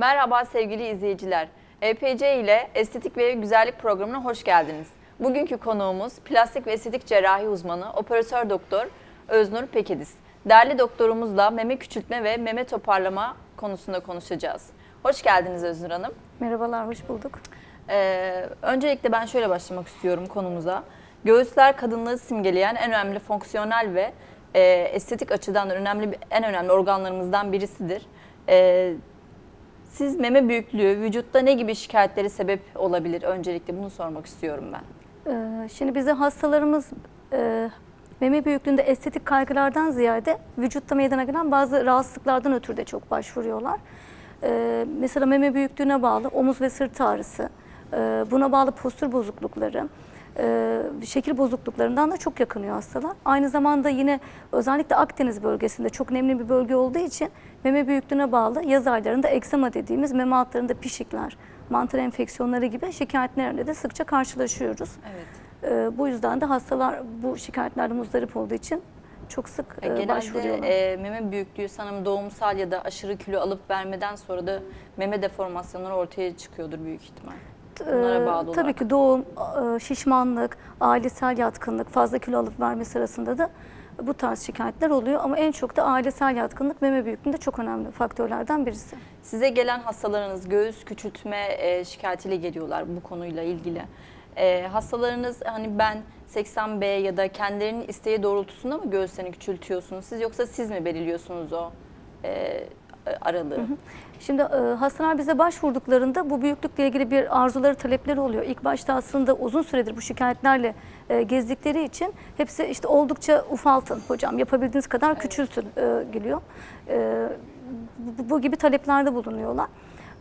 Merhaba sevgili izleyiciler. EPC ile Estetik ve Güzellik programına hoş geldiniz. Bugünkü konuğumuz plastik ve estetik cerrahi uzmanı Operatör Doktor Öznur Pekediz. Değerli doktorumuzla meme küçültme ve meme toparlama konusunda konuşacağız. Hoş geldiniz Öznur Hanım. Merhabalar, hoş bulduk. Ee, öncelikle ben şöyle başlamak istiyorum konumuza. Göğüsler kadınlığı simgeleyen en önemli fonksiyonel ve e, estetik açıdan da önemli en önemli organlarımızdan birisidir. Ee, siz meme büyüklüğü vücutta ne gibi şikayetleri sebep olabilir? Öncelikle bunu sormak istiyorum ben. Ee, şimdi bize hastalarımız e, meme büyüklüğünde estetik kaygılardan ziyade vücutta meydana gelen bazı rahatsızlıklardan ötürü de çok başvuruyorlar. Ee, mesela meme büyüklüğüne bağlı omuz ve sırt ağrısı, e, buna bağlı postür bozuklukları, e, şekil bozukluklarından da çok yakınıyor hastalar. Aynı zamanda yine özellikle Akdeniz bölgesinde çok nemli bir bölge olduğu için meme büyüklüğüne bağlı yaz aylarında eksema dediğimiz meme altlarında pişikler, mantar enfeksiyonları gibi şikayetlerle de sıkça karşılaşıyoruz. Evet. Ee, bu yüzden de hastalar bu şikayetlerden muzdarip olduğu için çok sık E, e, Genelde başvuruyorlar. e, meme büyüklüğü sanırım doğumsal ya da aşırı kilo alıp vermeden sonra da meme deformasyonları ortaya çıkıyordur büyük ihtimal. Bunlara Ee, bağlı Tabii olarak. ki doğum, e, şişmanlık, ailesel yatkınlık, fazla kilo alıp verme sırasında da bu tarz şikayetler oluyor. Ama en çok da ailesel yatkınlık meme büyüklüğünde çok önemli faktörlerden birisi. Size gelen hastalarınız göğüs küçültme e, şikayetiyle geliyorlar bu konuyla ilgili. E, hastalarınız hani ben 80B ya da kendilerinin isteği doğrultusunda mı göğüslerini küçültüyorsunuz siz yoksa siz mi belirliyorsunuz o aralığı? Şimdi e, hastalar bize başvurduklarında bu büyüklükle ilgili bir arzuları, talepleri oluyor. İlk başta aslında uzun süredir bu şikayetlerle e, gezdikleri için hepsi işte oldukça ufaltın hocam, yapabildiğiniz kadar küçültün e, geliyor. E, bu, bu gibi taleplerde bulunuyorlar.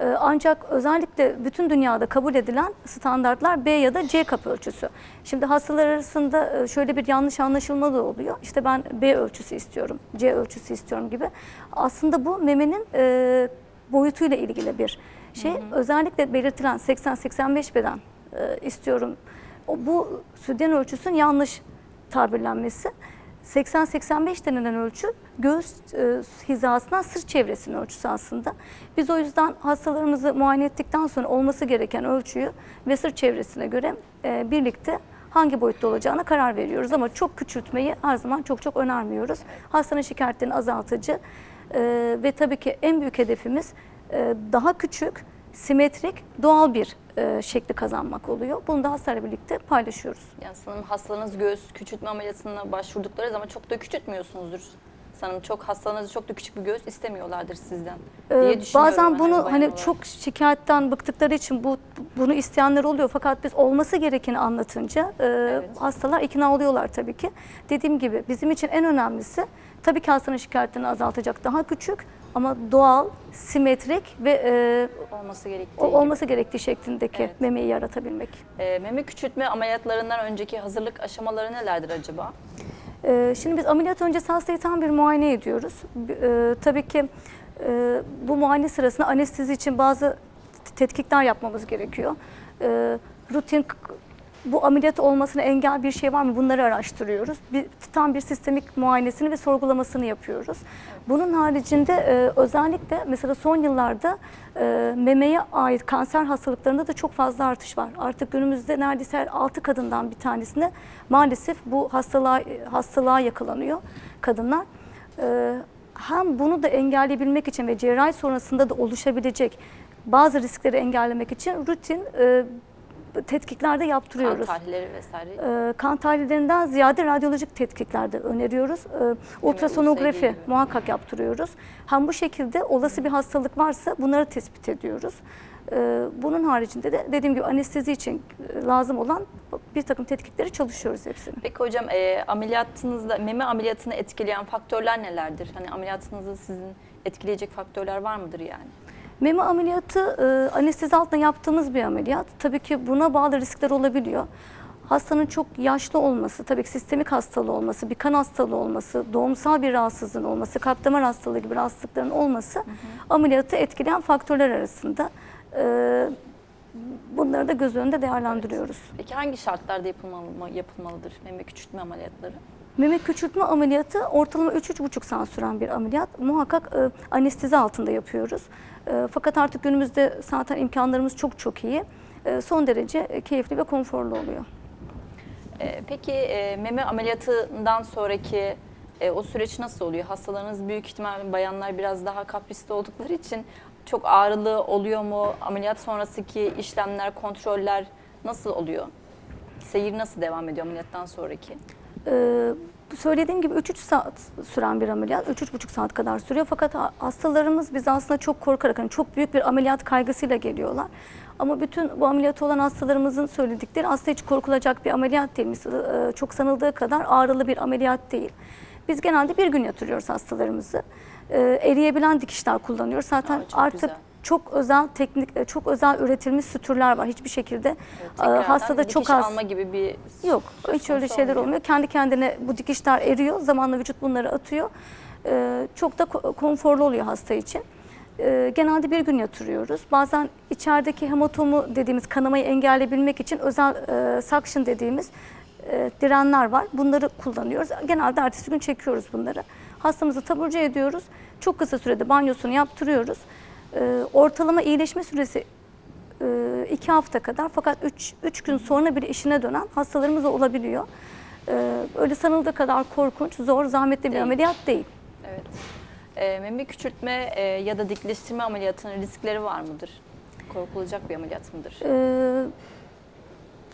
E, Ancak özellikle bütün dünyada kabul edilen standartlar B ya da C kap ölçüsü. Şimdi hastalar arasında e, şöyle bir yanlış anlaşılma da oluyor. İşte ben B ölçüsü istiyorum, C ölçüsü istiyorum gibi. Aslında bu memenin e, boyutuyla ilgili bir şey. Özellikle belirtilen 80-85 beden e, istiyorum. Bu sütyen ölçüsünün yanlış tabirlenmesi. 80-85 denilen ölçü göğüs e, hizasından sırt çevresinin ölçüsü aslında. Biz o yüzden hastalarımızı muayene ettikten sonra olması gereken ölçüyü ve sırt çevresine göre e, birlikte hangi boyutta olacağına karar veriyoruz. Ama çok küçültmeyi her zaman çok çok önermiyoruz. Hastanın şikayetlerini azaltıcı e, ve tabii ki en büyük hedefimiz e, daha küçük, simetrik, doğal bir e, şekli kazanmak oluyor. Bunu da hastalarla birlikte paylaşıyoruz. Yani sanırım hastalarınız göğüs küçültme ameliyatına başvurdukları zaman çok da küçültmüyorsunuzdur. Sanırım çok hastalarınız çok da küçük bir göğüs istemiyorlardır sizden Ee, diye düşünüyorum. Bazen ben bunu hani olarak. çok şikayetten bıktıkları için bu bunu isteyenler oluyor. Fakat biz olması gerekeni anlatınca e, hastalar ikna oluyorlar tabii ki. Dediğim gibi bizim için en önemlisi tabii ki hastanın şikayetlerini azaltacak daha küçük ama doğal, simetrik ve e, olması gerektiği o- olması gerektiği şeklindeki Evet. memeyi yaratabilmek. E, meme küçültme ameliyatlarından önceki hazırlık aşamaları nelerdir acaba? Ee, Şimdi biz ameliyat öncesi hastayı tam bir muayene ediyoruz. B- e, tabii ki e, bu muayene sırasında anestezi için bazı tetkikler yapmamız gerekiyor. E, rutin k- bu ameliyat olmasına engel bir şey var mı bunları araştırıyoruz. Bir, tam bir sistemik muayenesini ve sorgulamasını yapıyoruz. Bunun haricinde e, özellikle mesela son yıllarda e, memeye ait kanser hastalıklarında da çok fazla artış var. Artık günümüzde neredeyse her 6 kadından bir tanesine maalesef bu hastalığa, hastalığa yakalanıyor kadınlar. E, hem bunu da engelleyebilmek için ve cerrahi sonrasında da oluşabilecek bazı riskleri engellemek için rutin e, tetkiklerde Kan yaptırıyoruz. tahlilleri vesaire. Ee, kan tahlillerinden ziyade radyolojik tetkiklerde öneriyoruz. Ee, ultrasonografi muhakkak yaptırıyoruz. Hem bu şekilde olası bir hastalık varsa bunları tespit ediyoruz. Ee, bunun haricinde de dediğim gibi anestezi için e, lazım olan bir takım tetkikleri çalışıyoruz hepsini. Peki hocam e, ameliyatınızda meme ameliyatını etkileyen faktörler nelerdir? Hani ameliyatınızı sizin etkileyecek faktörler var mıdır yani? Meme ameliyatı e, anestezi altında yaptığımız bir ameliyat. Tabii ki buna bağlı riskler olabiliyor. Hastanın çok yaşlı olması, tabii ki sistemik hastalığı olması, bir kan hastalığı olması, doğumsal bir rahatsızlığın olması, kalp damar hastalığı gibi rahatsızlıkların olması ameliyatı etkileyen faktörler arasında. E, bunları da göz önünde değerlendiriyoruz. Peki hangi şartlarda yapılmalı, yapılmalıdır meme küçültme ameliyatları? Meme küçültme ameliyatı ortalama 3-3,5 saat süren bir ameliyat. Muhakkak e, anestezi altında yapıyoruz. E, fakat artık günümüzde zaten imkanlarımız çok çok iyi. E, son derece e, keyifli ve konforlu oluyor. Ee, Peki e, meme ameliyatından sonraki e, o süreç nasıl oluyor? Hastalarınız büyük ihtimal bayanlar biraz daha kaprisli oldukları için çok ağrılı oluyor mu? Ameliyat sonrasındaki işlemler, kontroller nasıl oluyor? Seyir nasıl devam ediyor ameliyattan sonraki? Ee, söylediğim gibi 3-3 saat süren bir ameliyat, 3-3,5 saat kadar sürüyor. Fakat ha- hastalarımız biz aslında çok korkarak, hani çok büyük bir ameliyat kaygısıyla geliyorlar. Ama bütün bu ameliyat olan hastalarımızın söyledikleri aslında hiç korkulacak bir ameliyat değil. Mesela, e, Çok sanıldığı kadar ağrılı bir ameliyat değil. Biz genelde bir gün yatırıyoruz hastalarımızı. Ee, Eriyebilen dikişler kullanıyoruz. Zaten Aa, artık güzel. Çok özel teknik, e, çok özel üretilmiş sütürler var. Hiçbir şekilde Evet, e, tekrardan hastada çok az alma gibi bir Yok hiç öyle şeyler olmuyor. olmuyor. Kendi kendine bu dikişler eriyor. Zamanla vücut bunları atıyor. Ee, çok da ko- konforlu oluyor hasta için. Ee, genelde bir gün yatırıyoruz. Bazen içerideki hematomu dediğimiz kanamayı engelleyebilmek için özel e, suction dediğimiz e, direnler var. Bunları kullanıyoruz. Genelde ertesi gün çekiyoruz bunları. Hastamızı taburcu ediyoruz. Çok kısa sürede banyosunu yaptırıyoruz. Ee, ortalama iyileşme süresi e, iki hafta kadar fakat üç, üç gün sonra bile işine dönen hastalarımız da olabiliyor. Ee, Öyle sanıldığı kadar korkunç, zor, zahmetli bir Değil. ameliyat değil. Evet. E, meme küçültme e, ya da dikleştirme ameliyatının riskleri var mıdır? Korkulacak bir ameliyat mıdır? Ee,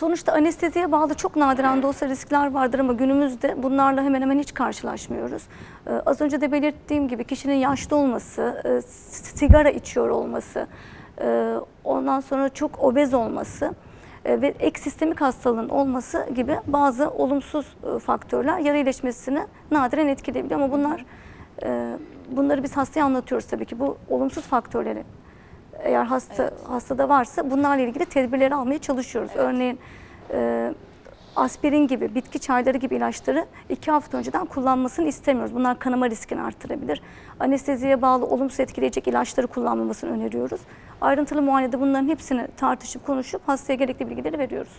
Sonuçta anesteziye bağlı çok nadiren de olsa riskler vardır ama günümüzde bunlarla hemen hemen hiç karşılaşmıyoruz. Ee, Az önce de belirttiğim gibi kişinin yaşlı olması, e, sigara içiyor olması, e, ondan sonra çok obez olması e, ve ek sistemik hastalığın olması gibi bazı olumsuz faktörler yara iyileşmesini nadiren etkileyebiliyor ama bunlar bunları biz hastaya anlatıyoruz tabii ki bu olumsuz faktörleri eğer hasta hastada varsa bunlarla ilgili tedbirleri almaya çalışıyoruz. Örneğin e, aspirin gibi, bitki çayları gibi ilaçları iki hafta önceden kullanmasını istemiyoruz. Bunlar kanama riskini artırabilir. Anesteziye bağlı olumsuz etkileyecek ilaçları kullanmamasını öneriyoruz. Ayrıntılı muayenede bunların hepsini tartışıp konuşup hastaya gerekli bilgileri veriyoruz.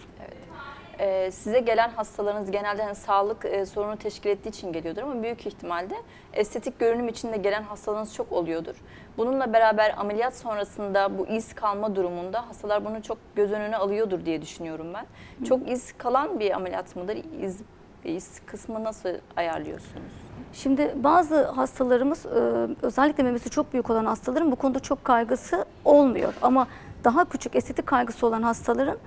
Ee, size gelen hastalarınız genelde hani sağlık e, sorunu teşkil ettiği için geliyordur ama büyük ihtimalle estetik görünüm için de gelen hastalarınız çok oluyordur. Bununla beraber ameliyat sonrasında bu iz kalma durumunda hastalar bunu çok göz önüne alıyordur diye düşünüyorum ben. Çok iz kalan bir ameliyat mıdır? İz, iz kısmı nasıl ayarlıyorsunuz? Şimdi bazı hastalarımız e, özellikle memesi çok büyük olan hastaların bu konuda çok kaygısı olmuyor. Ama daha küçük estetik kaygısı olan hastaların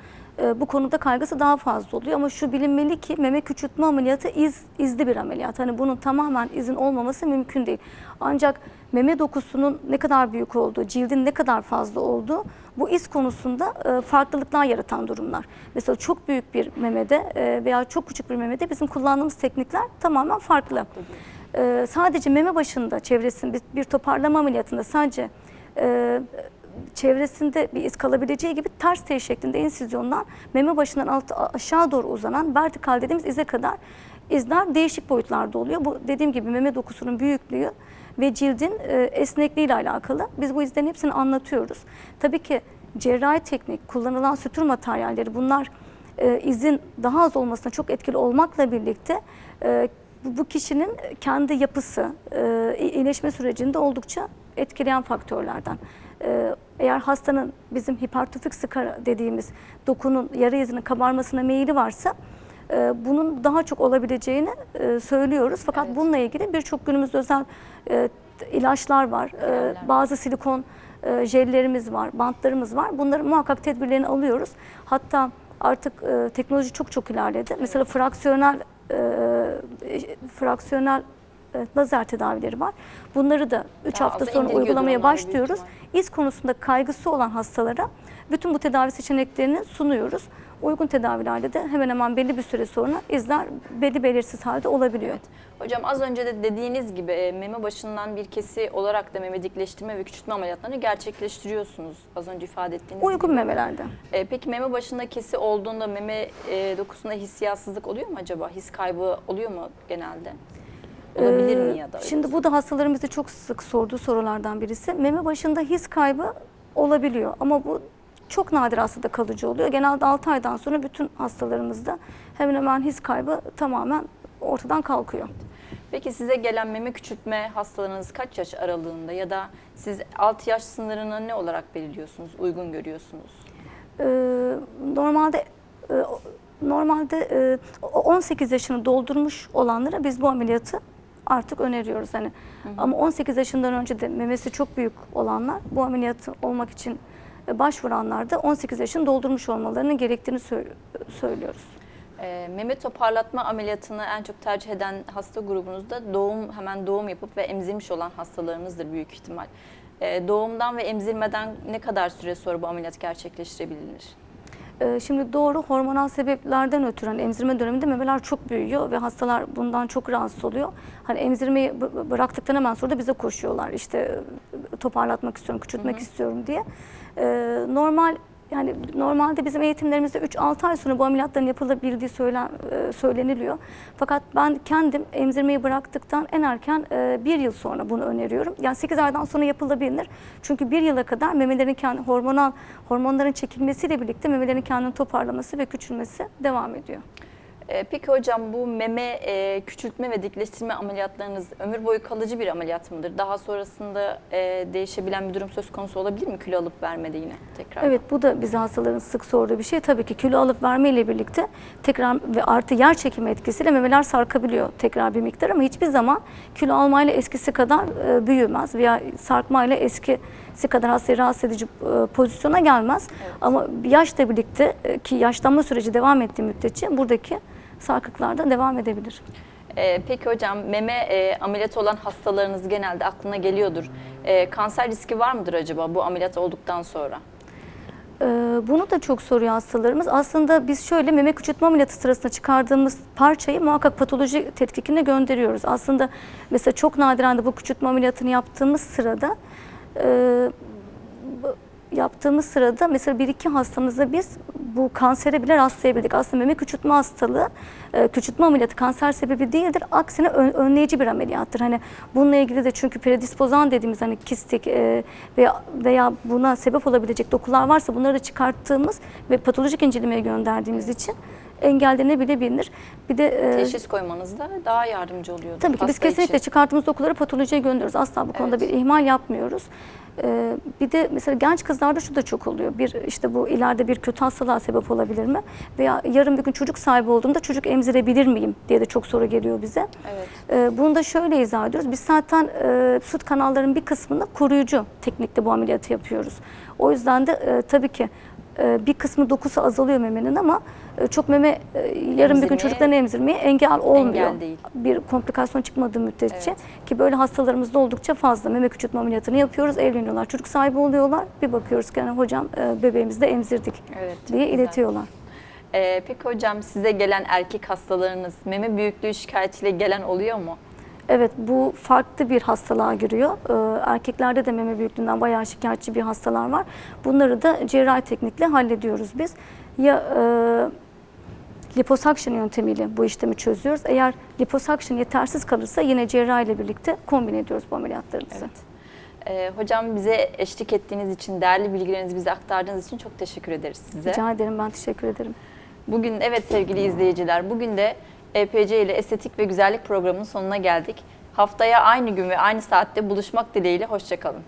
e, bu konuda kaygısı daha fazla oluyor. Ama şu bilinmeli ki meme küçültme ameliyatı iz, izli bir ameliyat. Hani bunun tamamen izin olmaması mümkün değil. Ancak meme dokusunun ne kadar büyük olduğu, cildin ne kadar fazla olduğu bu iz konusunda e, farklılıklar yaratan durumlar. Mesela çok büyük bir memede e, veya çok küçük bir memede bizim kullandığımız teknikler tamamen farklı. E, sadece meme başında çevresinde bir, bir toparlama ameliyatında sadece e, çevresinde bir iz kalabileceği gibi ters T şeklinde insizyondan meme başından alt, aşağı doğru uzanan vertikal dediğimiz ize kadar izler değişik boyutlarda oluyor. Bu dediğim gibi meme dokusunun büyüklüğü ve cildin e, esnekliği ile alakalı. Biz bu izlerin hepsini anlatıyoruz. Tabii ki cerrahi teknik, kullanılan sütür materyalleri bunlar e, izin daha az olmasına çok etkili olmakla birlikte e, bu, kişinin kendi yapısı, e, iyileşme sürecinde oldukça etkileyen faktörlerden. E, eğer hastanın bizim hipertrofik skara dediğimiz dokunun yara izinin kabarmasına meyili varsa e, bunun daha çok olabileceğini e, söylüyoruz. Fakat Evet. bununla ilgili birçok günümüzde özel e, ilaçlar var. E, bazı silikon e, jellerimiz var, bantlarımız var. Bunları muhakkak tedbirlerini alıyoruz. Hatta artık e, teknoloji çok çok ilerledi. Mesela fraksiyonel e, fraksiyonel e, lazer tedavileri var. Bunları da 3 Daha hafta sonra uygulamaya başlıyoruz. İz konusunda kaygısı olan hastalara bütün bu tedavi seçeneklerini sunuyoruz. Uygun tedavilerde de hemen hemen belli bir süre sonra izler belli belirsiz halde olabiliyor. Evet. Hocam az önce de dediğiniz gibi e, meme başından bir kesi olarak da meme dikleştirme ve küçültme ameliyatlarını gerçekleştiriyorsunuz. Az önce ifade ettiğiniz Uygun gibi. memelerde. E, peki meme başında kesi olduğunda meme e, dokusunda hissiyatsızlık oluyor mu acaba? His kaybı oluyor mu genelde? Olabilir Ee, mi ya da? öyle Şimdi bu da hastaların bize çok sık sorduğu sorulardan birisi. Meme başında his kaybı olabiliyor ama bu çok nadir hastada kalıcı oluyor. Genelde 6 aydan sonra bütün hastalarımızda hemen hemen his kaybı tamamen ortadan kalkıyor. Peki size gelen meme küçültme hastalarınız kaç yaş aralığında ya da siz 6 yaş sınırını ne olarak belirliyorsunuz, uygun görüyorsunuz? Ee, normalde e, normalde e, o- 18 yaşını doldurmuş olanlara biz bu ameliyatı artık öneriyoruz hani. Ama 18 yaşından önce de memesi çok büyük olanlar bu ameliyatı olmak için e, başvuranlar da 18 yaşını doldurmuş olmalarının gerektiğini sö- söylüyoruz. Ee, meme toparlatma ameliyatını en çok tercih eden hasta grubunuzda doğum hemen doğum yapıp ve emzirmiş olan hastalarınızdır büyük ihtimal. Ee, doğumdan ve emzirmeden ne kadar süre sonra bu ameliyat gerçekleştirebilir? Ee, Şimdi doğru hormonal sebeplerden ötürü hani emzirme döneminde memeler çok büyüyor ve hastalar bundan çok rahatsız oluyor. Hani emzirmeyi bı- bıraktıktan hemen sonra da bize koşuyorlar. İşte toparlatmak istiyorum, küçültmek istiyorum diye. Ee, Normal yani normalde bizim eğitimlerimizde 3-6 ay sonra bu ameliyatların yapılabildiği söylen, e, söyleniliyor. Fakat ben kendim emzirmeyi bıraktıktan en erken e, bir yıl sonra bunu öneriyorum. Yani 8 aydan sonra yapılabilir. Çünkü bir yıla kadar memelerin kendi hormonal hormonların çekilmesiyle birlikte memelerin kendini toparlaması ve küçülmesi devam ediyor. Ee, peki hocam bu meme e, küçültme ve dikleştirme ameliyatlarınız ömür boyu kalıcı bir ameliyat mıdır? Daha sonrasında e, değişebilen bir durum söz konusu olabilir mi kilo alıp vermede yine tekrar? Evet bu da bize hastaların sık sorduğu bir şey. Tabii ki kilo alıp verme ile birlikte tekrar ve artı yer çekimi etkisiyle memeler sarkabiliyor tekrar bir miktar ama hiçbir zaman kilo almayla eskisi kadar e, büyümez veya sarkmayla eskisi kadar hastayı rahatsız edici e, pozisyona gelmez. Ama yaşla birlikte e, ki yaşlanma süreci devam ettiği müddetçe buradaki sarkıklar da devam edebilir. Ee, peki hocam meme e, ameliyatı olan hastalarınız genelde aklına geliyordur. E, kanser riski var mıdır acaba bu ameliyat olduktan sonra? Ee, Bunu da çok soruyor hastalarımız. Aslında biz şöyle meme küçültme ameliyatı sırasında çıkardığımız parçayı muhakkak patoloji tetkikine gönderiyoruz. Aslında mesela çok nadiren de bu küçültme ameliyatını yaptığımız sırada e, yaptığımız sırada mesela bir iki hastamızda biz bu kansere bile rastlayabildik. Aslında meme küçültme hastalığı, e, küçültme ameliyatı kanser sebebi değildir. Aksine ön- önleyici bir ameliyattır. Hani bununla ilgili de çünkü predispozan dediğimiz hani kistik e, veya veya buna sebep olabilecek dokular varsa bunları da çıkarttığımız ve patolojik incelemeye gönderdiğimiz için engellenebilir. Bir de e, Teşhis koymanızda daha yardımcı oluyor. Tabii ki biz kesinlikle için. çıkarttığımız dokuları patolojiye gönderiyoruz. Asla bu konuda Evet. bir ihmal yapmıyoruz. Ee, bir de mesela genç kızlarda şu da çok oluyor. Bir işte bu ileride bir kötü hastalığa sebep olabilir mi? Veya yarın bir gün çocuk sahibi olduğumda çocuk emzirebilir miyim diye de çok soru geliyor bize. Evet. Ee, bunu da şöyle izah ediyoruz. Biz zaten e, süt kanallarının bir kısmında koruyucu teknikte bu ameliyatı yapıyoruz. O yüzden de e, tabii ki e, bir kısmı dokusu azalıyor memenin ama çok meme e, yarın bir gün çocukların emzirmeye engel olmuyor. Engel değil. Bir komplikasyon çıkmadığı müddetçe Evet. ki böyle hastalarımız da oldukça fazla meme küçültme ameliyatını yapıyoruz, evleniyorlar, çocuk sahibi oluyorlar. Bir bakıyoruz ki hani hocam e, bebeğimizi de emzirdik Evet. diye güzel. iletiyorlar. Ee, peki hocam size gelen erkek hastalarınız meme büyüklüğü şikayetiyle gelen oluyor mu? Evet bu farklı bir hastalığa giriyor. Ee, erkeklerde de meme büyüklüğünden bayağı şikayetçi bir hastalar var. Bunları da cerrahi teknikle hallediyoruz biz. Ya e, liposuction yöntemiyle bu işlemi çözüyoruz. Eğer liposuction yetersiz kalırsa yine cerrahi ile birlikte kombine ediyoruz bu ameliyatlarımızı. Evet. Ee, hocam bize eşlik ettiğiniz için, değerli bilgilerinizi bize aktardığınız için çok teşekkür ederiz size. Rica ederim ben teşekkür ederim. Bugün evet sevgili izleyiciler, bugün de EPC ile Estetik ve Güzellik programının sonuna geldik. Haftaya aynı gün ve aynı saatte buluşmak dileğiyle, hoşçakalın.